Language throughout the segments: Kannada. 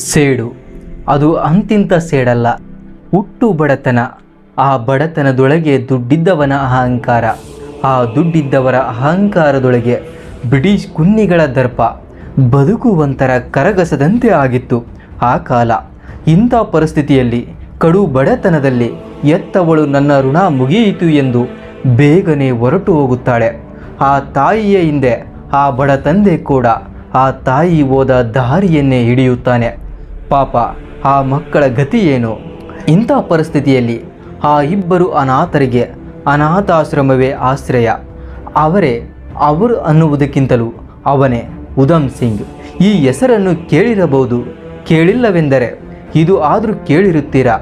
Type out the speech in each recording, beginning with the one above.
ಸೇಡು. ಅದು ಅಂತಿಂತ ಸೇಡಲ್ಲ. ಹುಟ್ಟು ಬಡತನ. ಆ ಬಡತನದೊಳಗೆ ದುಡ್ಡಿದ್ದವನ ಅಹಂಕಾರ. ಆ ದುಡ್ಡಿದ್ದವರ ಅಹಂಕಾರದೊಳಗೆ ಬ್ರಿಟಿಷ್ ಕುನ್ನಿಗಳ ದರ್ಪ. ಬದುಕುವಂತರ ಕರಗಸದಂತೆ ಆಗಿತ್ತು ಆ ಕಾಲ. ಇಂಥ ಪರಿಸ್ಥಿತಿಯಲ್ಲಿ ಕಡು ಬಡತನದಲ್ಲಿ ಎತ್ತವಳು ನನ್ನ ಋಣ ಮುಗಿಯಿತು ಎಂದು ಬೇಗನೆ ಹೊರಟು ಹೋಗುತ್ತಾಳೆ. ಆ ತಾಯಿಯ ಹಿಂದೆ ಆ ಬಡ ತಂದೆ ಕೂಡ ಆ ತಾಯಿ ಹೋದ ದಾರಿಯನ್ನೇ ಹಿಡಿಯುತ್ತಾನೆ. ಪಾಪ, ಆ ಮಕ್ಕಳ ಗತಿ ಏನು? ಇಂಥ ಪರಿಸ್ಥಿತಿಯಲ್ಲಿ ಆ ಇಬ್ಬರು ಅನಾಥರಿಗೆ ಅನಾಥಾಶ್ರಮವೇ ಆಶ್ರಯ. ಅವರೇ ಅವರು ಅನ್ನುವುದಕ್ಕಿಂತಲೂ ಅವನೇ ಉಧಮ್ ಸಿಂಗ್. ಈ ಹೆಸರನ್ನು ಕೇಳಿರಬಹುದು. ಕೇಳಿಲ್ಲವೆಂದರೆ ಇದು ಆದರೂ ಕೇಳಿರುತ್ತೀರಾ?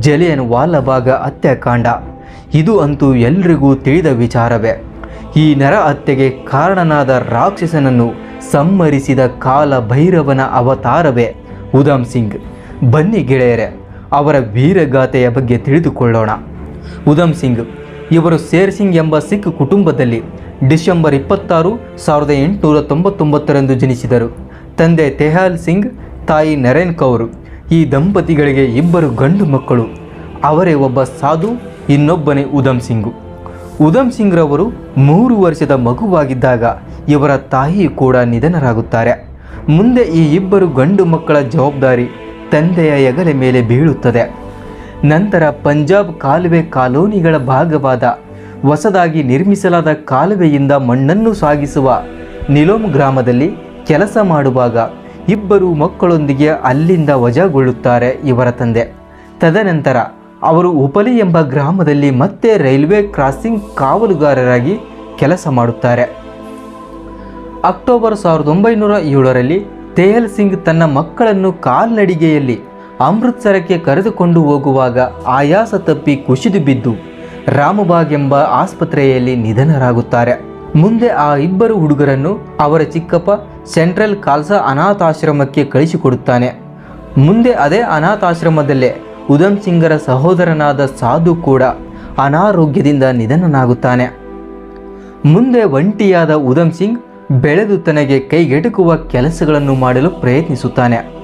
ಜಲಿಯನ್ ವಾಲಬಾಗ ಹತ್ಯಾಕಾಂಡ. ಇದು ಅಂತೂ ಎಲ್ರಿಗೂ ತಿಳಿದ ವಿಚಾರವೇ. ಈ ನರ ಹತ್ಯೆಗೆ ಕಾರಣನಾದ ರಾಕ್ಷಸನನ್ನು ಸಂಹರಿಸಿದ ಕಾಲ ಭೈರವನ ಅವತಾರವೇ. ಉಧಮ್ ಸಿಂಗ್. ಬನ್ನಿ ಗೆಳೆಯರೆ, ಅವರ ವೀರಗಾಥೆಯ ಬಗ್ಗೆ ತಿಳಿದುಕೊಳ್ಳೋಣ. ಉಧಮ್ ಸಿಂಗ್, ಇವರು ಸೇರ್ ಸಿಂಗ್ ಎಂಬ ಸಿಖ್ ಕುಟುಂಬದಲ್ಲಿ ಡಿಸೆಂಬರ್ ಇಪ್ಪತ್ತಾರು, ಸಾವಿರದ ಎಂಟುನೂರ ತೊಂಬತ್ತೊಂಬತ್ತರಂದು ಜನಿಸಿದರು. ತಂದೆ ತೆಹಾಲ್ ಸಿಂಗ್, ತಾಯಿ ನರೇನ್ ಕೌರ್, ಈ ದಂಪತಿಗಳಿಗೆ ಇಬ್ಬರು ಗಂಡು ಮಕ್ಕಳು. ಅವರೇ ಒಬ್ಬ ಸಾಧು, ಇನ್ನೊಬ್ಬನೇ ಉದಮ್ ಸಿಂಗು. ಉದಮ್ ಸಿಂಗ್ರವರು ಮೂರು ವರ್ಷದ ಮಗುವಾಗಿದ್ದಾಗ ಇವರ ತಾಯಿ ಕೂಡ ನಿಧನರಾಗುತ್ತಾರೆ. ಮುಂದೆ ಈ ಇಬ್ಬರು ಗಂಡು ಮಕ್ಕಳ ಜವಾಬ್ದಾರಿ ತಂದೆಯ ಹೆಗಲ ಮೇಲೆ ಬೀಳುತ್ತದೆ. ನಂತರ ಪಂಜಾಬ್ ಕಾಲುವೆ ಕಾಲೋನಿಗಳ ಭಾಗವಾದ ಹೊಸದಾಗಿ ನಿರ್ಮಿಸಲಾದ ಕಾಲುವೆಯಿಂದ ಮಣ್ಣನ್ನು ಸಾಗಿಸುವ ನಿಲೋಮ್ ಗ್ರಾಮದಲ್ಲಿ ಕೆಲಸ ಮಾಡುವಾಗ ಇಬ್ಬರು ಮಕ್ಕಳೊಂದಿಗೆ ಅಲ್ಲಿಂದ ವಜಾಗೊಳ್ಳುತ್ತಾರೆ ಇವರ ತಂದೆ. ತದನಂತರ ಅವರು ಉಪಲಿ ಎಂಬ ಗ್ರಾಮದಲ್ಲಿ ಮತ್ತೆ ರೈಲ್ವೆ ಕ್ರಾಸಿಂಗ್ ಕಾವಲುಗಾರರಾಗಿ ಕೆಲಸ ಮಾಡುತ್ತಾರೆ. ಅಕ್ಟೋಬರ್ ಸಾವಿರದ ಒಂಬೈನೂರ ಏಳರಲ್ಲಿ ತೇಹಲ್ ಸಿಂಗ್ ತನ್ನ ಮಕ್ಕಳನ್ನು ಕಾಲ್ನಡಿಗೆಯಲ್ಲಿ ಅಮೃತ್ಸರಕ್ಕೆ ಕರೆದುಕೊಂಡು ಹೋಗುವಾಗ ಆಯಾಸ ತಪ್ಪಿ ಕುಸಿದು ಬಿದ್ದು ರಾಮಬಾಗ್ ಎಂಬ ಆಸ್ಪತ್ರೆಯಲ್ಲಿ ನಿಧನರಾಗುತ್ತಾರೆ. ಮುಂದೆ ಆ ಇಬ್ಬರು ಹುಡುಗರನ್ನು ಅವರ ಚಿಕ್ಕಪ್ಪ ಸೆಂಟ್ರಲ್ ಖಾಲ್ಸಾ ಅನಾಥಾಶ್ರಮಕ್ಕೆ ಕಳಿಸಿಕೊಡುತ್ತಾನೆ. ಮುಂದೆ ಅದೇ ಅನಾಥಾಶ್ರಮದಲ್ಲೇ ಉದಮ್ ಸಿಂಗರ ಸಹೋದರನಾದ ಸಾಧು ಕೂಡ ಅನಾರೋಗ್ಯದಿಂದ ನಿಧನನಾಗುತ್ತಾನೆ. ಮುಂದೆ ಒಂಟಿಯಾದ ಉದಮ್ ಸಿಂಗ್ ಬೆಳೆದು ತನಗೆ ಕೈಗೆಟುಕುವ ಕೆಲಸಗಳನ್ನು ಮಾಡಲು ಪ್ರಯತ್ನಿಸುತ್ತಾನೆ.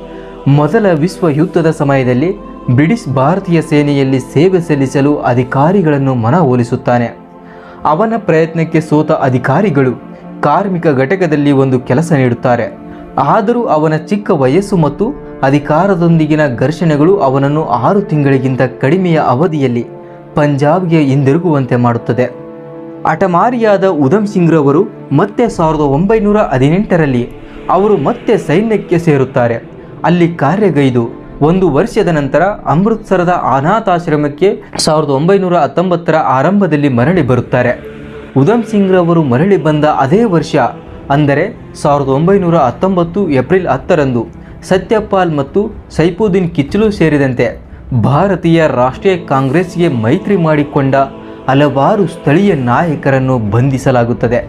ಮೊದಲ ವಿಶ್ವ ಯುದ್ಧದ ಸಮಯದಲ್ಲಿ ಬ್ರಿಟಿಷ್ ಭಾರತೀಯ ಸೇನೆಯಲ್ಲಿ ಸೇವೆ ಸಲ್ಲಿಸಲು ಅಧಿಕಾರಿಗಳನ್ನು ಮನವೊಲಿಸುತ್ತಾನೆ. ಅವನ ಪ್ರಯತ್ನಕ್ಕೆ ಸೋತ ಅಧಿಕಾರಿಗಳು ಕಾರ್ಮಿಕ ಘಟಕದಲ್ಲಿ ಒಂದು ಕೆಲಸ ನೀಡುತ್ತಾರೆ. ಆದರೂ ಅವನ ಚಿಕ್ಕ ವಯಸ್ಸು ಮತ್ತು ಅಧಿಕಾರದೊಂದಿಗಿನ ಘರ್ಷಣೆಗಳು ಅವನನ್ನು ಆರು ತಿಂಗಳಿಗಿಂತ ಕಡಿಮೆಯ ಅವಧಿಯಲ್ಲಿ ಪಂಜಾಬ್ಗೆ ಹಿಂದಿರುಗುವಂತೆ ಮಾಡುತ್ತದೆ. ಹಠಮಾರಿಯಾದ ಉಧಮ್ ಸಿಂಗ್ ರವರು ಮತ್ತೆ ಸಾವಿರದ ಒಂಬೈನೂರ ಹದಿನೆಂಟರಲ್ಲಿ ಅವರು ಮತ್ತೆ ಸೈನ್ಯಕ್ಕೆ ಸೇರುತ್ತಾರೆ. ಅಲ್ಲಿ ಕಾರ್ಯಗೈದು ಒಂದು ವರ್ಷದ ನಂತರ ಅಮೃತ್ಸರದ ಅನಾಥಾಶ್ರಮಕ್ಕೆ ಸಾವಿರದ ಒಂಬೈನೂರ ಹತ್ತೊಂಬತ್ತರ ಆರಂಭದಲ್ಲಿ ಮರಳಿ ಬರುತ್ತಾರೆ. ಉಧಮ್ ಸಿಂಗ್ ರವರು ಮರಳಿ ಬಂದ ಅದೇ ವರ್ಷ, ಅಂದರೆ ಸಾವಿರದ ಒಂಬೈನೂರ ಹತ್ತೊಂಬತ್ತು ಏಪ್ರಿಲ್ ಹತ್ತರಂದು ಸತ್ಯಪಾಲ್ ಮತ್ತು ಸೈಫುದ್ದೀನ್ ಕಿಚ್ಚಲು ಸೇರಿದಂತೆ ಭಾರತೀಯ ರಾಷ್ಟ್ರೀಯ ಕಾಂಗ್ರೆಸ್ಗೆ ಮೈತ್ರಿ ಮಾಡಿಕೊಂಡ ಹಲವಾರು ಸ್ಥಳೀಯ ನಾಯಕರನ್ನು ಬಂಧಿಸಲಾಗುತ್ತದೆ.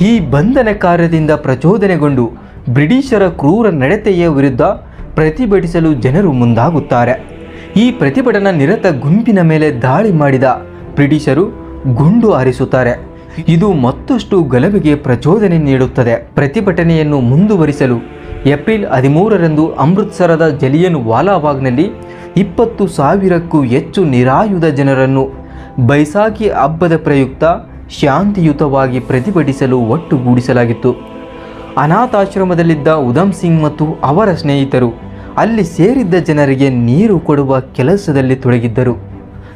ಈ ಬಂಧನ ಕಾರ್ಯದಿಂದ ಪ್ರಚೋದನೆಗೊಂಡು ಬ್ರಿಟಿಷರ ಕ್ರೂರ ನಡತೆಯ ವಿರುದ್ಧ ಪ್ರತಿಭಟಿಸಲು ಜನರು ಮುಂದಾಗುತ್ತಾರೆ. ಈ ಪ್ರತಿಭಟನಾ ನಿರತ ಗುಂಪಿನ ಮೇಲೆ ದಾಳಿ ಮಾಡಿದ ಬ್ರಿಟಿಷರು ಗುಂಡು ಹಾರಿಸುತ್ತಾರೆ. ಇದು ಮತ್ತಷ್ಟು ಗಲಭೆಗೆ ಪ್ರಚೋದನೆ ನೀಡುತ್ತದೆ. ಪ್ರತಿಭಟನೆಯನ್ನು ಮುಂದುವರಿಸಲು ಏಪ್ರಿಲ್ ಹದಿಮೂರರಂದು ಅಮೃತ್ಸರದ ಜಲಿಯನ್ ವಾಲಾಬಾಗ್ನಲ್ಲಿ ಇಪ್ಪತ್ತು ಸಾವಿರಕ್ಕೂ ಹೆಚ್ಚು ನಿರಾಯುಧ ಜನರನ್ನು ಬೈಸಾಖಿ ಹಬ್ಬದ ಪ್ರಯುಕ್ತ ಶಾಂತಿಯುತವಾಗಿ ಪ್ರತಿಭಟಿಸಲು ಒಟ್ಟುಗೂಡಿಸಲಾಗಿತ್ತು. ಅನಾಥಾಶ್ರಮದಲ್ಲಿದ್ದ ಉಧಮ್ ಸಿಂಗ್ ಮತ್ತು ಅವರ ಸ್ನೇಹಿತರು ಅಲ್ಲಿ ಸೇರಿದ್ದ ಜನರಿಗೆ ನೀರು ಕೊಡುವ ಕೆಲಸದಲ್ಲಿ ತೊಡಗಿದ್ದರು.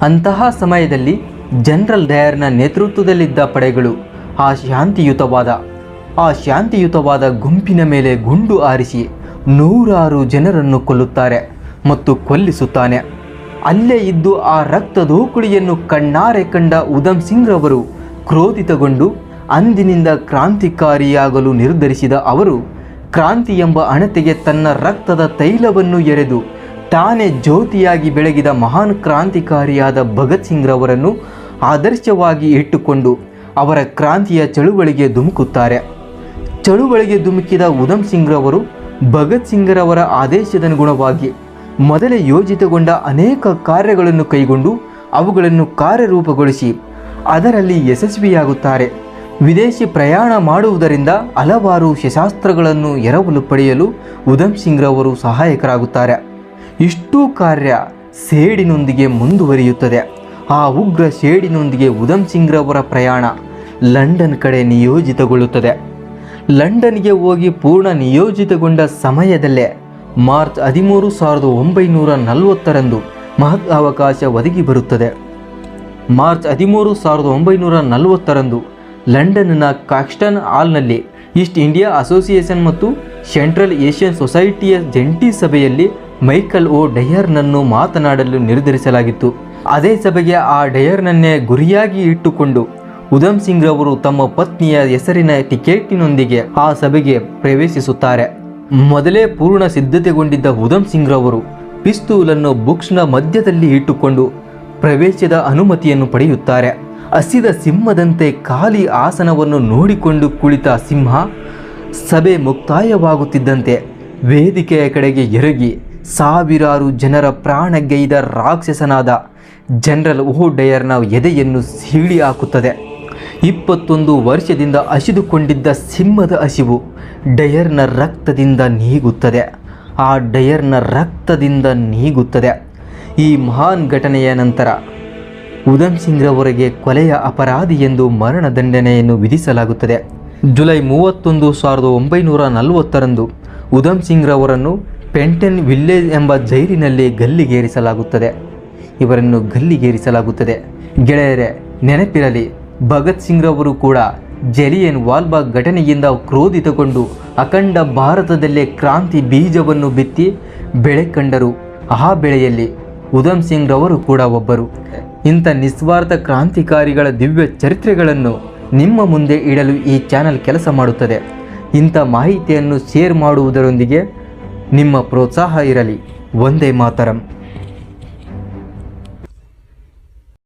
ಅಂತಹ ಸಮಯದಲ್ಲಿ ಜನರಲ್ ಡಯರ್ನ ನೇತೃತ್ವದಲ್ಲಿದ್ದ ಪಡೆಗಳು ಆ ಶಾಂತಿಯುತವಾದ ಆ ಶಾಂತಿಯುತವಾದ ಗುಂಪಿನ ಮೇಲೆ ಗುಂಡು ಆರಿಸಿ ನೂರಾರು ಜನರನ್ನು ಕೊಲ್ಲುತ್ತಾರೆ ಮತ್ತು ಕೊಲ್ಲಿಸುತ್ತಾನೆ. ಅಲ್ಲೇ ಇದ್ದು ಆ ರಕ್ತದೋಕುಳಿಯನ್ನು ಕಣ್ಣಾರೆ ಕಂಡ ಉಧಮ್ ಸಿಂಗ್ ರವರು ಕ್ರೋಧಿತಗೊಂಡು ಅಂದಿನಿಂದ ಕ್ರಾಂತಿಕಾರಿಯಾಗಲು ನಿರ್ಧರಿಸಿದ ಅವರು ಕ್ರಾಂತಿ ಎಂಬ ಅಣತೆಗೆ ತನ್ನ ರಕ್ತದ ತೈಲವನ್ನು ಎರೆದು ತಾನೇ ಜ್ಯೋತಿಯಾಗಿ ಬೆಳಗಿದ ಮಹಾನ್ ಕ್ರಾಂತಿಕಾರಿಯಾದ ಭಗತ್ ಸಿಂಗ್ ರವರನ್ನು ಆದರ್ಶವಾಗಿ ಇಟ್ಟುಕೊಂಡು ಅವರ ಕ್ರಾಂತಿಯ ಚಳುವಳಿಗೆ ಧುಮುಕುತ್ತಾರೆ. ಚಳುವಳಿಗೆ ಧುಮುಕಿದ ಉಧಮ್ ಸಿಂಗ್ ರವರು ಭಗತ್ ಸಿಂಗ್ರವರ ಆದೇಶದನುಗುಣವಾಗಿ ಮೊದಲೇ ಯೋಜಿತಗೊಂಡ ಅನೇಕ ಕಾರ್ಯಗಳನ್ನು ಕೈಗೊಂಡು ಅವುಗಳನ್ನು ಕಾರ್ಯರೂಪಗೊಳಿಸಿ ಅದರಲ್ಲಿ ಯಶಸ್ವಿಯಾಗುತ್ತಾರೆ. ವಿದೇಶಿ ಪ್ರಯಾಣ ಮಾಡುವುದರಿಂದ ಹಲವಾರು ಶಸ್ತ್ರಾಸ್ತ್ರಗಳನ್ನು ಎರವಲು ಪಡೆಯಲು ಉಧಮ್ ಸಿಂಗ್ ರವರು ಸಹಾಯಕರಾಗುತ್ತಾರೆ. ಇಷ್ಟೂ ಕಾರ್ಯ ಸೇಡಿನೊಂದಿಗೆ ಮುಂದುವರಿಯುತ್ತದೆ. ಆ ಉಗ್ರ ಸೇಡಿನೊಂದಿಗೆ ಉಧಮ್ ಸಿಂಗ್ ರವರ ಪ್ರಯಾಣ ಲಂಡನ್ ಕಡೆ ನಿಯೋಜಿತಗೊಳ್ಳುತ್ತದೆ. ಲಂಡನ್ಗೆ ಹೋಗಿ ಪೂರ್ಣ ನಿಯೋಜಿತಗೊಂಡ ಸಮಯದಲ್ಲೇ ಮಾರ್ಚ್ ಹದಿಮೂರು ಸಾವಿರದ ಒಂಬೈನೂರ ನಲವತ್ತರಂದು ಮಹತ್ ಅವಕಾಶ ಒದಗಿ ಬರುತ್ತದೆ. ಮಾರ್ಚ್ ಹದಿಮೂರು ಸಾವಿರದ ಒಂಬೈನೂರ ನಲವತ್ತರಂದು ಲಂಡನ್ನ ಕಾಕ್ಸ್ಟನ್ ಹಾಲ್ನಲ್ಲಿ ಈಸ್ಟ್ ಇಂಡಿಯಾ ಅಸೋಸಿಯೇಷನ್ ಮತ್ತು ಸೆಂಟ್ರಲ್ ಏಷ್ಯನ್ ಸೊಸೈಟಿಯ ಜಂಟಿ ಸಭೆಯಲ್ಲಿ ಮೈಕಲ್ ಓ ಡಯರ್ನನ್ನು ಮಾತನಾಡಲು ನಿರ್ಧರಿಸಲಾಗಿತ್ತು. ಅದೇ ಸಭೆಗೆ ಆ ಡಯರ್ನನ್ನೇ ಗುರಿಯಾಗಿ ಇಟ್ಟುಕೊಂಡು ಉಧಮ್ ಸಿಂಗ್ ರವರು ತಮ್ಮ ಪತ್ನಿಯ ಹೆಸರಿನ ಟಿಕೆಟಿನೊಂದಿಗೆ ಆ ಸಭೆಗೆ ಪ್ರವೇಶಿಸುತ್ತಾರೆ. ಮೊದಲೇ ಪೂರ್ಣ ಸಿದ್ಧತೆಗೊಂಡಿದ್ದ ಉಧಮ್ ಸಿಂಗ್ ರವರು ಪಿಸ್ತೂಲನ್ನು ಬುಕ್ಸ್ನ ಮಧ್ಯದಲ್ಲಿ ಇಟ್ಟುಕೊಂಡು ಪ್ರವೇಶದ ಅನುಮತಿಯನ್ನು ಪಡೆಯುತ್ತಾರೆ. ಹಸಿದ ಸಿಂಹದಂತೆ ಖಾಲಿ ಆಸನವನ್ನು ನೋಡಿಕೊಂಡು ಕುಳಿತ ಸಿಂಹ ಸಭೆ ಮುಕ್ತಾಯವಾಗುತ್ತಿದ್ದಂತೆ ವೇದಿಕೆಯ ಕಡೆಗೆ ಎರಗಿ ಸಾವಿರಾರು ಜನರ ಪ್ರಾಣಗೈದ ರಾಕ್ಷಸನಾದ ಜನರಲ್ ಓ ಡಯರ್ನ ಎದೆಯನ್ನು ಸೀಳಿ ಹಾಕುತ್ತದೆ ಇಪ್ಪತ್ತೊಂದು ವರ್ಷದಿಂದ ಹಸಿದುಕೊಂಡಿದ್ದ ಸಿಂಹದ ಹಸಿವು ಡಯರ್ನ ರಕ್ತದಿಂದ ನೀಗುತ್ತದೆ. ಆ ಡಯರ್ನ ರಕ್ತದಿಂದ ನೀಗುತ್ತದೆ. ಈ ಮಹಾನ್ ಘಟನೆಯ ನಂತರ ಉಧಮ್ ಸಿಂಗ್ ರವರಿಗೆ ಕೊಲೆಯ ಅಪರಾಧಿ ಎಂದು ಮರಣದಂಡನೆಯನ್ನು ವಿಧಿಸಲಾಗುತ್ತದೆ. ಜುಲೈ ಮೂವತ್ತೊಂದು ಸಾವಿರದ ಒಂಬೈನೂರ ನಲವತ್ತರಂದು ಉಧಮ್ ಸಿಂಗ್ ರವರನ್ನು ಪೆಂಟನ್ ವಿಲ್ಲೇಜ್ ಎಂಬ ಜೈಲಿನಲ್ಲಿ ಗಲ್ಲಿಗೇರಿಸಲಾಗುತ್ತದೆ. ಇವರನ್ನು ಗಲ್ಲಿಗೇರಿಸಲಾಗುತ್ತದೆ. ಗೆಳೆಯರೆ, ನೆನಪಿರಲಿ ಭಗತ್ ಸಿಂಗ್ ರವರು ಕೂಡ ಜಲಿಯನ್ ವಾಲ್ಬಾಗ್ ಘಟನೆಯಿಂದ ಕ್ರೋಧಿತಗೊಂಡು ಅಖಂಡ ಭಾರತದಲ್ಲೇ ಕ್ರಾಂತಿ ಬೀಜವನ್ನು ಬಿತ್ತಿ ಬೆಳೆ ಕಂಡರು. ಆ ಬೆಳೆಯಲ್ಲಿ ಉಧಮ್ ಸಿಂಗ್ ರವರು ಕೂಡ ಒಬ್ಬರು. ಇಂಥ ನಿಸ್ವಾರ್ಥ ಕ್ರಾಂತಿಕಾರಿಗಳ ದಿವ್ಯ ಚರಿತ್ರೆಗಳನ್ನು ನಿಮ್ಮ ಮುಂದೆ ಇಡಲು ಈ ಚಾನಲ್ ಕೆಲಸ ಮಾಡುತ್ತದೆ. ಇಂಥ ಮಾಹಿತಿಯನ್ನು ಶೇರ್ ಮಾಡುವುದರೊಂದಿಗೆ ನಿಮ್ಮ ಪ್ರೋತ್ಸಾಹ ಇರಲಿ. ಒಂದೇ ಮಾತರಂ.